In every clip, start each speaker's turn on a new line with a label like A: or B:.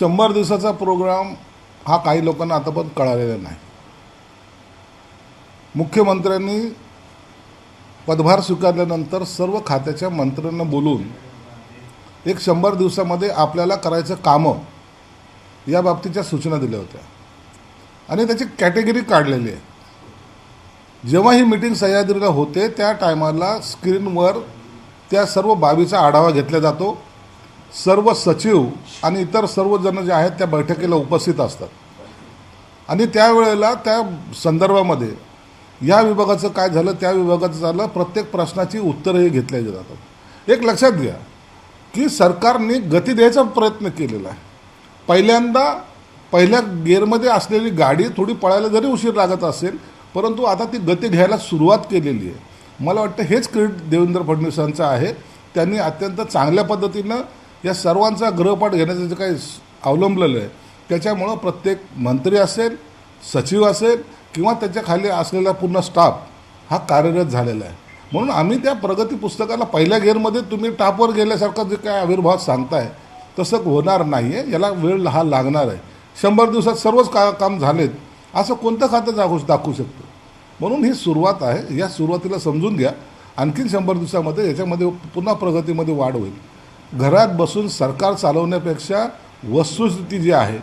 A: शंभर दिवसाचा प्रोग्राम हा काही लोकांना आता पण कळालेला नाही. मुख्यमंत्र्यांनी पदभार स्वीकारल्यानंतर सर्व खात्याच्या मंत्र्यांना बोलून एक शंभर दिवसामध्ये आपल्याला करायचं कामं या बाबतीच्या सूचना दिल्या होत्या. आणि त्याची कॅटेगरी काढलेली आहे. जेव्हा ही मीटिंग सह्याद्रीला होते त्या टायमाला स्क्रीनवर त्या सर्व बाबीचा आढावा घेतला जातो. सर्व सचिव आणि इतर सर्वजण जे आहेत त्या बैठकीला उपस्थित असतात. आणि त्यावेळेला त्या संदर्भामध्ये या विभागाचं काय झालं त्या विभागाचं झालं प्रत्येक प्रश्नाची उत्तरंही घेतली जातात. एक लक्षात घ्या की सरकारने गती द्यायचा प्रयत्न केलेला आहे. पहिल्यांदा पहिल्या गेअरमध्ये असलेली गाडी थोडी पळायला जरी उशीर लागत असेल परंतु आता ती गती घ्यायला सुरुवात केलेली आहे. मला वाटतं हेच क्रेडिट देवेंद्र फडणवीसांचं आहे. त्यांनी अत्यंत चांगल्या पद्धतीनं या सर्वांचा गृहपाठ घेण्याचं जे काही अवलंबलेलं आहे त्याच्यामुळं प्रत्येक मंत्री असेल सचिव असेल किंवा त्याच्याखाली असलेला पूर्ण स्टाफ हा कार्यरत झालेला आहे. म्हणून आम्ही त्या प्रगती पुस्तकाला पहिल्या गेअरमध्ये तुम्ही टापवर गेल्यासारखं जे काय आविर्भाव सांगताय तसं होणार नाही आहे याला वेळ हा लागणार आहे. शंभर दिवसात सर्वच का काम झालेत असं कोणतं खातं दाखवू दाखवू शकतो? म्हणून ही सुरुवात आहे या सुरुवातीला समजून घ्या. आणखीन शंभर दिवसामध्ये याच्यामध्ये पुन्हा प्रगतीमध्ये वाढ होईल. घरात बसून सरकार चालवण्यापेक्षा वस्तुस्थिती जी आहे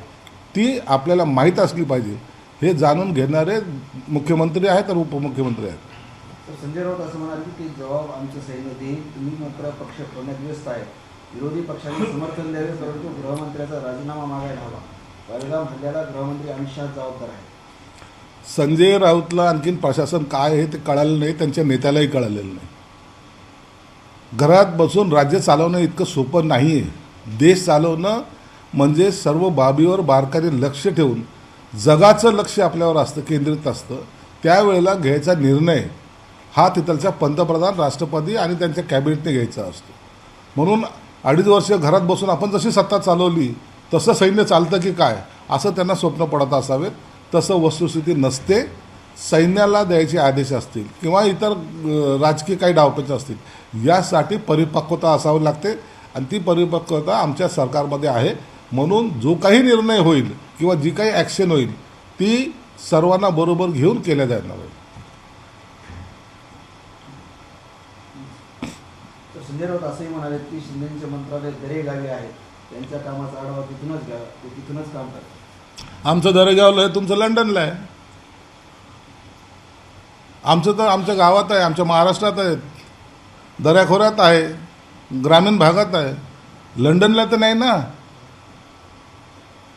A: ती आपल्याला माहीत असली पाहिजे. हे जाणून घेणारे मुख्यमंत्री आहेत आणि उपमुख्यमंत्री आहेत.
B: तर संजय राऊत असं म्हणाले की जबाब आमचं सैन्य देईल. तुम्ही मात्र पक्ष व्यस्त आहे. विरोधी पक्षांनी समर्थन द्यावे परंतु गृहमंत्र्याचा राजीनामा मागायला हवा. पहलगाम हल्ल्याला गृहमंत्री अमित शहा जबाबदार आहे
A: संजय राऊतला आणखीन प्रशासन काय आहे ते कळालं नाही त्यांच्या नेत्यालाही कळालेलं नाही. घरात बसून राज्य चालवणं इतकं सोपं नाही आहे देश चालवणं म्हणजे सर्व बाबीवर बारकाईने लक्ष ठेवून जगाचं लक्ष आपल्यावर असतं केंद्रित असतं. त्यावेळेला घ्यायचा निर्णय हा तिथलच्या पंतप्रधान राष्ट्रपती आणि त्यांच्या कॅबिनेटने घ्यायचा असतो. म्हणून अडीच वर्ष घरात बसून आपण जशी सत्ता चालवली तसं सैन्य चालतं की काय असं त्यांना स्वप्न पडत असावेत. तसं वस्तुस्थिती नसते. सैन्याला द्यायचे आदेश असतील किंवा इतर राजकीय काही डावपेच असतील यासाठी परिपक्वता असावी लागते आणि ती परिपक्वता आमच्या सरकारमध्ये आहे. म्हणून जो काही निर्णय होईल किंवा जी काही ॲक्शन होईल ती सर्वांना बरोबर घेऊन केल्या जाणार
B: संजय राऊत असंही म्हणाले की शिंदेचे मंत्रालय आहे. त्यांच्या कामाचा आढावा तिथूनच ते तिथूनच काम करतात.
A: आमचं दरेगावला आहे तुमचं लंडनला आहे. आमचं तर आमच्या गावात आहे आमच्या महाराष्ट्रात आहे दऱ्याखोऱ्यात आहे ग्रामीण भागात आहे. लंडनला तर नाही ना.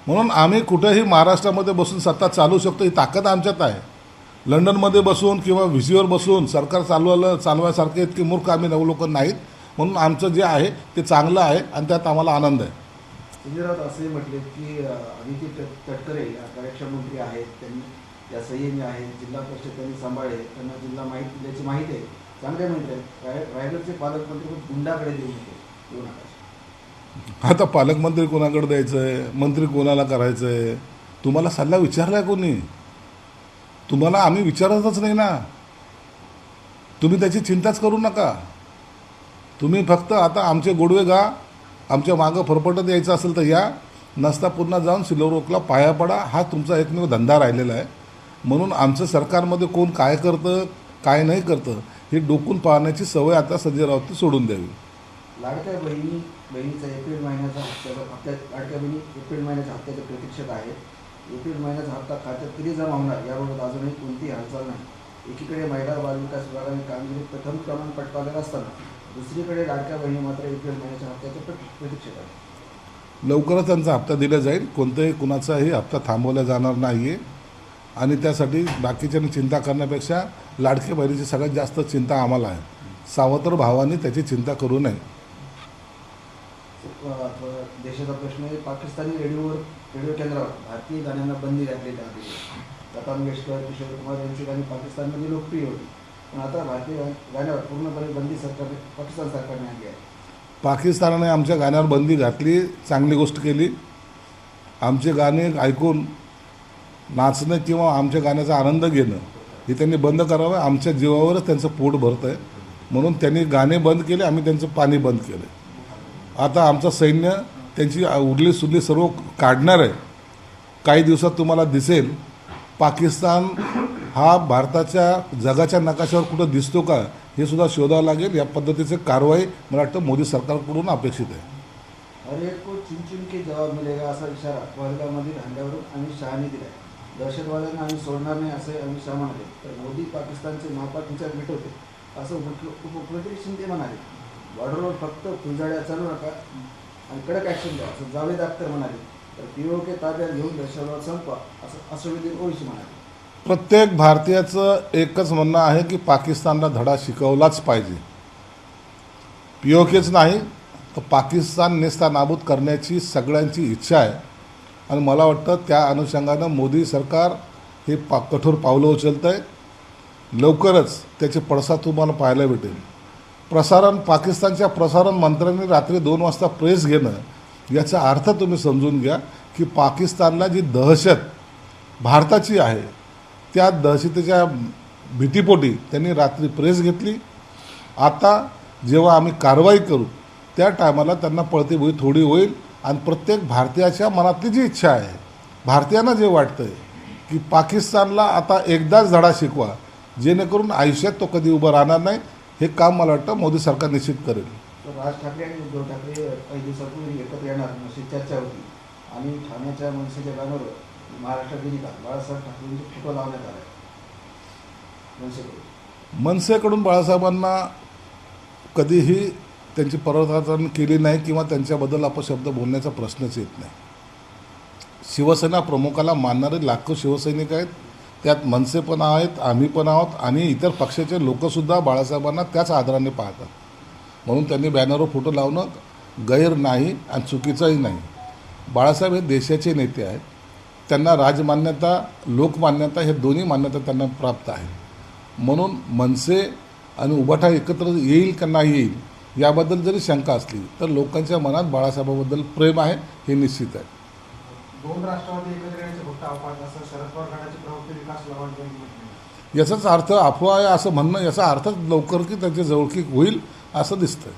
A: म्हणून आम्ही कुठेही महाराष्ट्रामध्ये बसून सत्ता चालू शकतो ही ताकद आमच्यात आहे. लंडनमध्ये बसून किंवा व्हिजीवर बसून सरकार चालवायला चालवायसारखे इतके मूर्ख आम्ही नऊ लोक नाहीत. म्हणून आमचं जे आहे ते चांगलं आहे आणि त्यात आम्हाला आनंद आहे.
B: राऊत म्हटले की अदिती तटकरे कार्यक्षम मंत्री आहेत. त्यांनी या संयमी आहेत जिल्हा परिषद त्यांनी सांभाळले त्यांना जिल्हा माहिती ज्याची माहिती आहे चांगले माहिती आहेत राय रायगडचे पालकमंत्री खूप गुंडाकडे देऊ नका देऊ नका
A: आता पालकमंत्री कोणाकडे द्यायचं आहे मंत्री कोणाला करायचं आहे तुम्हाला सल्ला विचारला कोणी? तुम्हाला आम्ही विचारतच नाही ना. तुम्ही त्याची चिंताच करू नका. तुम्ही फक्त आता आमचे गोडवे गा आमच्या मागं फरफटत यायचं असेल तर या नसता पुन्हा जाऊन सिल्वरओकला पाया पडा हा तुमचा एकमेव धंदा राहिलेला आहे. म्हणून आमचं सरकारमध्ये कोण काय करतं काय नाही करतं हे डोकून पाहण्याची सवय आता संजय राऊतने सोडून द्यावी.
B: लाडक्या बहिणी बहिणीचा एप्रिल महिन्याचा हप्त्याचा हप्त्या लाडक्या बहिणी एप्रिल महिन्याच्या हप्त्याच्या प्रतीक्षेत आहेत एप्रिल महिन्याचा हप्ता खात्यात कधी जमा होणार याबाबत अजूनही कोणतीही हालचाल नाही. एकीकडे महिला बाल विकास विभागाने कामगिरीत प्रथम क्रमांक पटकावलेला असताना दुसरीकडे लाडक्या बहिणी मात्र एप्रिल महिन्याच्या हप्त्याच्या प्रती- प्रतीक्षेत आहेत
A: लवकरच त्यांचा हप्ता दिला जाईल. कोणत्याही कुणाचाही हप्ता थांबवला जाणार नाही आहे आणि त्यासाठी बाकीच्यांनी चिंता करण्यापेक्षा लाडक्या बहिणीची सगळ्यात जास्त चिंता आम्हाला आहे. सावत्र भावाने त्याची चिंता करू नये.
B: देशाचा प्रश्न आहे पाकिस्तानी रेडिओवर रेडिओ केंद्रावर भारतीय गाण्यांना बंदी घातलेली आहे लता मंगेशकर किशोर कुमार यांची गाणी पाकिस्तानमध्ये लोकप्रिय होती. पण आता भारतीय गाण्यावर पूर्णपणे बंदी सरकार पाकिस्तान सरकारने आणली आहे.
A: पाकिस्तानाने आमच्या गाण्यावर बंदी घातली चांगली गोष्ट केली. आमचे गाणे ऐकून नाचणं किंवा आमच्या गाण्याचा आनंद घेणं हे त्यांनी बंद करावं. आमच्या जीवावरच त्यांचं पोट भरतं आहे म्हणून त्यांनी गाणे बंद केले आम्ही त्यांचं पाणी बंद केलं आता आमचं सैन्य त्यांची उरली सुडली सर्व काढणार आहे. काही दिवसात तुम्हाला दिसेल पाकिस्तान हा भारताच्या जगाच्या नकाशावर कुठं दिसतो का हे सुद्धा शोधावं लागेल. या पद्धतीचे कारवाई मला वाटतं मोदी सरकारकडून अपेक्षित आहे.
B: हर एक को चुन के जवाब मिलेगा असा इशारा पहलगाममधील हल्ल्यावरून अमित दिला आहे दहशतवाद्यांना आम्ही सोडणार नाही असे अमित शहा म्हणाले. तर मोदी पाकिस्तानचे नापाक विचार मिटवते असं म्हटलं उपमुख्यमंत्री शिंदे म्हणाले. बॉर्डरवर फक्त फुलझाड्या चालू नका आणि कडक ॲक्शन द्या असं जावेद अख्तर म्हणाले. तर पीओके ताब्यात घेऊन दहशतवाद संपवा असं असुद्दीन ओवैसी म्हणाले.
A: प्रत्येक भारतीयाचं एकच म्हणणं आहे की पाकिस्तानला धडा शिकवलाच पाहिजे. पी ओ केच नाही तर पाकिस्तान नेस्ता नाबूद करण्याची सगळ्यांची इच्छा आहे. आणि मला वाटतं त्या अनुषंगानं मोदी सरकार हे पा कठोर पावलं उचलतं आहे लवकरच त्याचे पडसाद तुम्हाला पाहायला भेटेल. प्रसारण पाकिस्तानच्या प्रसारण मंत्र्यांनी रात्री दोन वाजता प्रेस घेणं याचा अर्थ तुम्ही समजून घ्या की पाकिस्तानला जी दहशत भारताची आहे त्या दहशतीच्या भीतीपोटी त्यांनी रात्री प्रेस घेतली. आता जेव्हा आम्ही कारवाई करू त्या टायमाला त्यांना पळतीभुई थोडी होईल. आणि प्रत्येक भारतीयाच्या मनातली जी इच्छा आहे भारतीयांना जे वाटतं आहे की पाकिस्तानला आता एकदाच धडा शिकवा जेणेकरून आयुष्यात तो कधी उभं राहणार नाही हे काम मला वाटतं मोदी सरकार निश्चित करेल.
B: राज ठाकरे आणि उद्धव ठाकरे काही दिवसापूर्वी एकत्र येणार अशी चर्चा होती. आणि ठाण्याच्या मनसेच्या बॅनरवर महाराष्ट्र दिनिका बाळासाहेब ठाकरेंचे फोटो लावण्यात आले. मनसेकडून.
A: मनसेकडून बाळासाहेबांना कधीही त्यांची परवताचरण केली नाही किंवा त्यांच्याबद्दल अपशब्द बोलण्याचा प्रश्नच येत नाही. शिवसेना प्रमुखाला मानणारे लाखो शिवसैनिक आहेत. त्यात मनसे पण आहेत आम्ही पण आहोत आणि इतर पक्षाचे लोकसुद्धा बाळासाहेबांना त्याच आदराने पाहतात. म्हणून त्यांनी बॅनरवर फोटो लावणं गैर नाही आणि चुकीचंही नाही. बाळासाहेब हे देशाचे नेते आहेत. त्यांना राजमान्यता लोकमान्यता हे दोन्ही मान्यता त्यांना प्राप्त आहे. म्हणून मनसे आणि उभाठा एकत्र येईल का नाही येईल याबद्दल जरी शंका असली तर लोकांच्या मनात बाळासाहेबाबद्दल प्रेम आहे हे निश्चित आहे.
C: दोन राष्ट्रवादी एकत्र येण्याचे फक्त अवकाश असं शरद पवार गटाचे प्रवक्ते विकास लवाड यांनी म्हटले
A: याचाच अर्थ अफवा आहे असं म्हणणं याचा अर्थ लवकर की त्यांची जवळकी होईल असं दिसतंय.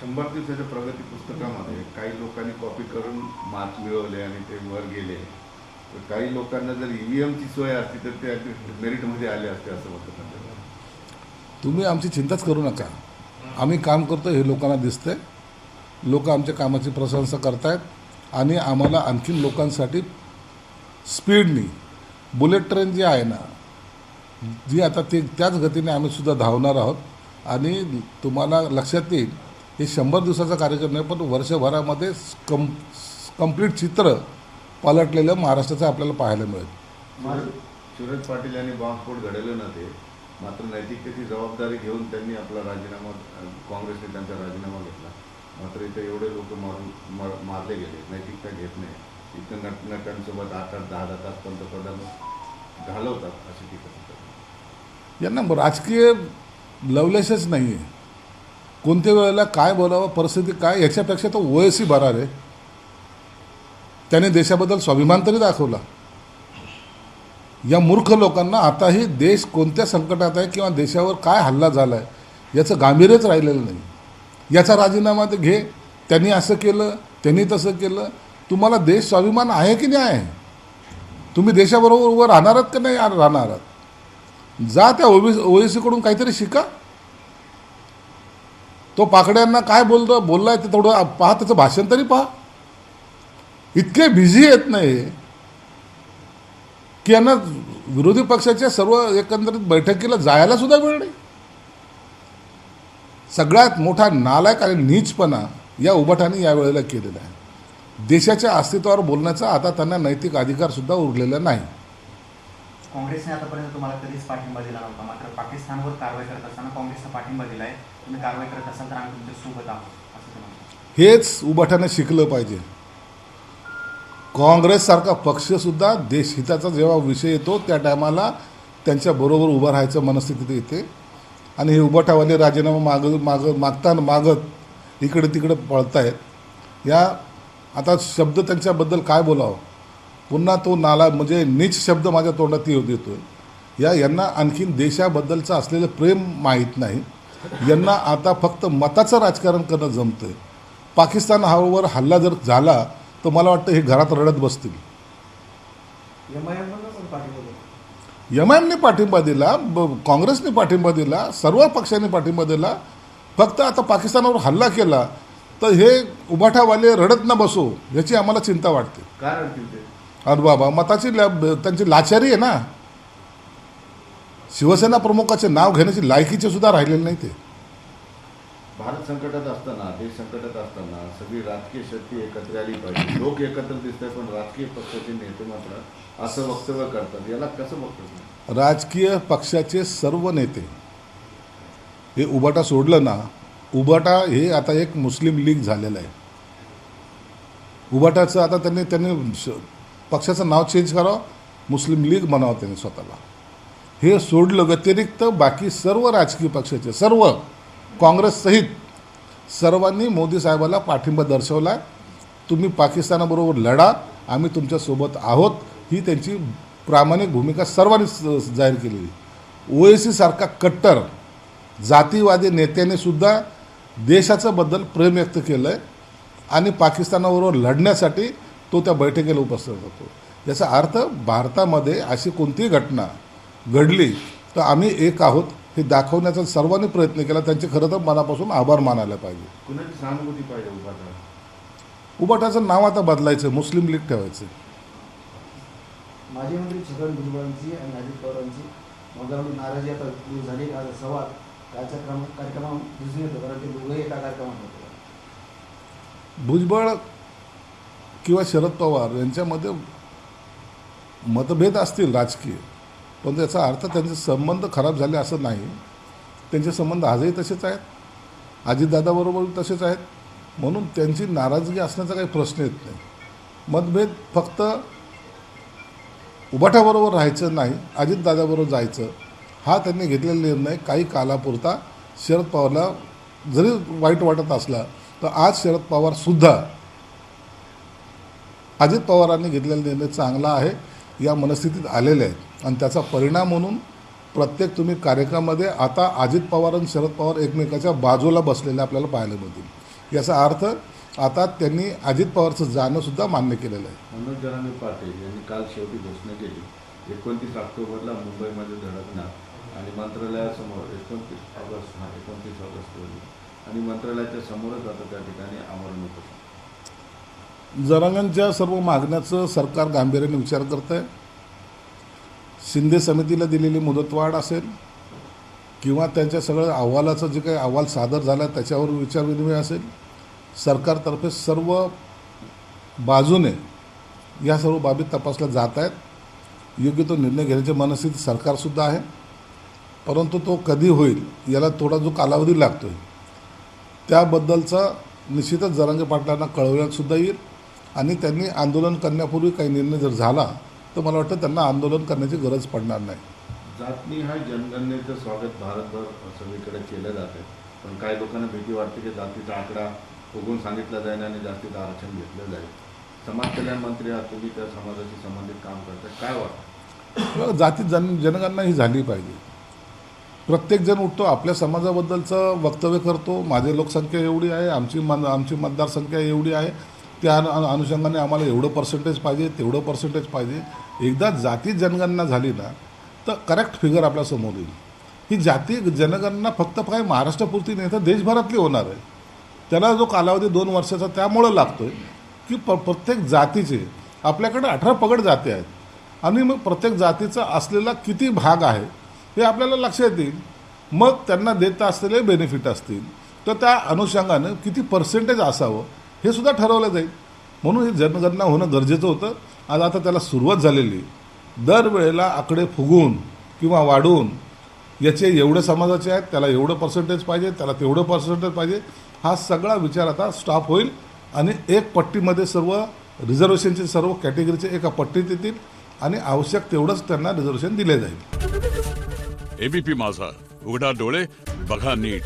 D: शंभर दिवसाच्या प्रगती पुस्तकामध्ये काही लोकांनी कॉपी करून मार्क मिळवले आणि ते वर गेले. तर काही लोकांना जर ईव्हीएमची सोय असती तर ते मेरिटमध्ये आले असते असं त्यांच्यावर.
A: तुम्ही आमची चिंताच करू नका. आम्ही काम करतो हे लोकांना दिसतंय. लोक आमच्या कामाची प्रशंसा करतायत आणि आम्हाला आणखीन लोकांसाठी स्पीडनी बुलेट ट्रेन जी आहे ना जी आता ते त्याच गतीने आम्ही सुद्धा धावणार आहोत. आणि तुम्हाला लक्षात येईल हे शंभर दिवसाचा कार्यक्रम नाही पण वर्षभरामध्ये कम कंप्लीट चित्र पालटलेलं महाराष्ट्राचं आपल्याला पाहायला मिळेल.
B: माझं-
D: सुरेश पाटील यांनी बॉम्बस्फोट घडवलं ना ते? मात्र नैतिकतेची जबाबदारी घेऊन त्यांनी आपला राजीनामा काँग्रेसने त्यांचा राजीनामा घेतला. मात्र इथे एवढे लोक मारून मार- मारले गेले. नैतिकता घेत नाही. इथं नट नटांसोबत आठ आठ दहा दहा तास पंतप्रधान घालवतात अशी टीका करतात
A: यांना राजकीय लवलेशच नाही आहे कोणत्या वेळेला काय बोलावं परिस्थिती काय याच्यापेक्षा तो वयसी भरार. आहे त्याने देशाबद्दल स्वाभिमान तरी दाखवला. या मूर्ख लोकांना आताही देश कोणत्या संकटात आहे किंवा देशावर काय हल्ला झाला आहे याचं गांभीर्यच राहिलेलं नाही. याचा राजीनामा ते घे. त्यांनी असं केलं त्यांनी तसं केलं. तुम्हाला देश स्वाभिमान आहे की नाही आहे? तुम्ही देशाबरोबर उभं राहणार आहात का नाही राहणार आहात? जा त्या ओबी ओबीसीकडून काहीतरी शिका. तो पाकड्यांना काय बोलतो बोललाय ते थोडं पहा त्याचं भाषण तरी पहा. इतके बिझी येत नाही की यांना विरोधी पक्षाच्या सर्व एकंदरीत बैठकीला जायला सुद्धा वेळ नाही. सगळ्यात मोठा नालायक आणि नीचपणा या उभाटाने या वेळेला केलेला आहे. देशाच्या अस्तित्वावर बोलण्याचा आता त्यांना नैतिक अधिकार सुद्धा उरलेला नाही.
E: काँग्रेसने आतापर्यंत तुम्हाला कधीच पाठिंबा दिला नव्हता. मात्र पाकिस्तानवर कारवाई करत असताना काँग्रेसचा पाठिंबा दिलाय. तुम्ही कारवाई करत असाल तर आम्ही तुमच्यासोबत आहोत
A: हेच उभाटाने शिकलं पाहिजे. काँग्रेससारखा पक्षसुद्धा देशहिताचा जेव्हा विषय येतो त्या टायमाला त्यांच्याबरोबर उभं राहायचं मनस्थितीत येते आणि हे उभटावाले राजीनामा माग माग मागताना मागत इकडे तिकडे पळतायत. या आता शब्द त्यांच्याबद्दल काय बोलावं? पुन्हा तो नाला म्हणजे नीच शब्द माझ्या तोंडात येऊ देतोय. या यांना आणखीन देशाबद्दलचं असलेलं प्रेम माहीत नाही. यांना आता फक्त मताचं राजकारण करणं जमतं पाकिस्तान पाकिस्तानावर हल्ला जर झाला तर मला वाटतं हे घरात रडत बसतील.
B: एम आय
A: एम एमने पाठिंबा दिला ब- काँग्रेसने पाठिंबा दिला सर्व पक्षांनी पाठिंबा दिला. फक्त आता पाकिस्तानावर हल्ला केला तर हे उभाठावाले रडत न बसो याची आम्हाला चिंता वाटते.
D: काय
A: अरे बाबा मताची त्यांची लाचारी आहे ना. शिवसेना प्रमुखाचे नाव घेण्याची लायकीचे सुद्धा राहिलेले नाही ते.
D: भारत संकटात असताना देश संकटात असताना सगळी राजकीय शक्ती एकत्र आली पाहिजे. लोक एकत्र दिसतात पण राजकीय पक्षाचे नेते मात्र असं वक्तव्य करतात. याला कसं बघतो
A: राजकीय पक्षाचे सर्व नेते. हे उबाटा सोडलं ना उबाटा हे आता एक मुस्लिम लीग झालेलं आहे. उबाटाचं आता त्यांनी त्यांनी पक्षाचं नाव चेंज करावं मुस्लिम लीग म्हणावं त्यांनी स्वतःला. हे सोडलं व्यतिरिक्त बाकी सर्व राजकीय पक्षाचे सर्व काँग्रेससहित सर्वांनी मोदी साहेबाला पाठिंबा दर्शवला तुम्ही पाकिस्तानाबरोबर लढा. आम्ही तुमच्यासोबत आहोत. ही त्यांची प्रामाणिक भूमिका सर्वांनी जाहीर केलेली. ओ ए सीसारखा कट्टर जातीवादी नेत्याने सुद्धा देशाचं बद्दल प्रेम व्यक्त केलं आहे आणि पाकिस्तानाबरोबर लढण्यासाठी तो त्या बैठकीला उपस्थित होतो. याचा अर्थ भारतामध्ये अशी कोणतीही घटना घडली तर आम्ही एक आहोत. हे दाखवण्याचा सर्वांनी प्रयत्न केला. त्यांचे खरं तर मनापासून आभार मानायला पाहिजे.
D: कुणाची सहानुभूती पाहिजे उभा
A: उबाटाचं नाव आता बदलायचं मुस्लिम लीग ठेवायचं.
B: माजी मंत्री छगन भुजबळांची आणि अजित पवारांची मंगळवारी नाराजी आता झाली. आज संवाद कालच्या क्रम कार्यक्रमात दिसून येतो कारण ते दोघंही एका कार्यक्रमात होते.
A: भुजबळ किंवा शरद पवार यांच्यामध्ये मतभेद असतील राजकीय. पण त्याचा अर्थ त्यांचे संबंध खराब झाले असं नाही. त्यांचे संबंध आजही तसेच आहेत. अजितदादाबरोबर तसेच आहेत. म्हणून त्यांची नाराजगी असण्याचा काही प्रश्न येत नाही. मतभेद फक्त उबाठाबरोबर राहायचं नाही अजितदादाबरोबर जायचं हा त्यांनी घेतलेला निर्णय काही कालापुरता शरद पवारला जरी वाईट वाटत असला तर आज शरद पवारसुद्धा अजित पवारांनी घेतलेला निर्णय चांगला आहे. या मनस्थितीत आलेले आहेत. आणि त्याचा परिणाम म्हणून प्रत्येक तुम्ही कार्यक्रमामध्ये आता अजित पवार आणि शरद पवार एकमेकाच्या बाजूला बसलेले आपल्याला पाहायला मिळतील. याचा अर्थ आता त्यांनी अजित पवारचं जाणंसुद्धा मान्य केलेलं आहे.
D: मनोज जरांगे पाटील यांनी काल शेवटी घोषणा केली एकोणतीस ऑक्टोबरला मुंबईमध्ये धडकणार आणि मंत्रालयासमोर एकोणतीस ऑगस्ट हा एकोणतीस ऑगस्ट रोजी. आणि मंत्रालयाच्या समोरच आता त्या ठिकाणी आमरण उपोषण
A: जनांगांच्या सर्व मागण्याचं सरकार गांभीर्याने विचार करत आहे शिंदे समितीला दिलेली मुदतवाढ असेल किंवा त्यांच्या सगळं अहवालाचं जे काही अहवाल सादर झाला त्याच्यावर विचारविनिमय असेल सरकारतर्फे सर्व बाजूने या सर्व बाबी तपासल्या जात आहेत. योग्य तो निर्णय घेण्याची मनस्थिती सरकारसुद्धा आहे. परंतु तो कधी होईल याला थोडा जो कालावधी लागतो आहे त्याबद्दलचा निश्चितच जरांगे पाटलांना कळवण्यात सुद्धा येईल. आणि त्यांनी आंदोलन करण्यापूर्वी काही निर्णय जर झाला तर मला वाटतं त्यांना आंदोलन करण्याची गरज पडणार नाही.
D: जातनी हा जनगणनेचं स्वागत भारतभर सगळीकडे केलं जातं. पण काही लोकांना भीती वाटते की जातीचा आकडा बघून सांगितला जाईल आणि जास्तीचं आरक्षण घेतलं जाईल. समाज कल्याण मंत्री आहात तुम्ही त्या समाजाशी संबंधित काम करता. काय वाटतं?
A: जाती जन जनगणना ही झाली पाहिजे. प्रत्येकजण उठतो आपल्या समाजाबद्दलचं वक्तव्य करतो. माझी लोकसंख्या एवढी आहे आमची मन आमची मतदारसंख्या एवढी आहे. त्या अनु अनुषंगाने आम्हाला एवढं पर्सेंटेज पाहिजे तेवढं पर्सेंटेज पाहिजे. एकदा जाती जनगणना झाली ना तर करेक्ट फिगर आपल्यासमोर येईल. ही जाती जनगणना फक्त काय महाराष्ट्रापुरती नाही तर देशभरातली होणार आहे. त्याला जो कालावधी दोन वर्षाचा त्यामुळं लागतो आहे की प प्रत्येक जातीचे आपल्याकडे अठरा पगड जाती आहेत. आणि मग प्रत्येक जातीचा असलेला किती भाग आहे हे आपल्याला लक्षात येईल. मग त्यांना देता असलेले बेनिफिट असतील. तर त्या अनुषंगानं किती पर्सेंटेज असावं हे सुद्धा ठरवलं जाईल. म्हणून ही जनगणना होणं गरजेचं होतं. आज आता त्याला सुरुवात झालेली दरवेळेला आकडे फुगून किंवा वाढून याचे एवढे समाजाचे आहेत त्याला एवढं पर्सेंटेज पाहिजे त्याला तेवढं पर्सेंटेज पाहिजे हा सगळा विचार आता स्टॉप होईल आणि एक पट्टीमध्ये सर्व रिझर्वेशनचे सर्व कॅटेगरीचे एका पट्टीत येतील आणि आवश्यक तेवढंच त्यांना रिझर्वेशन दिले जाईल.
F: एबीपी माझा. उघडा डोळे बघा नीट.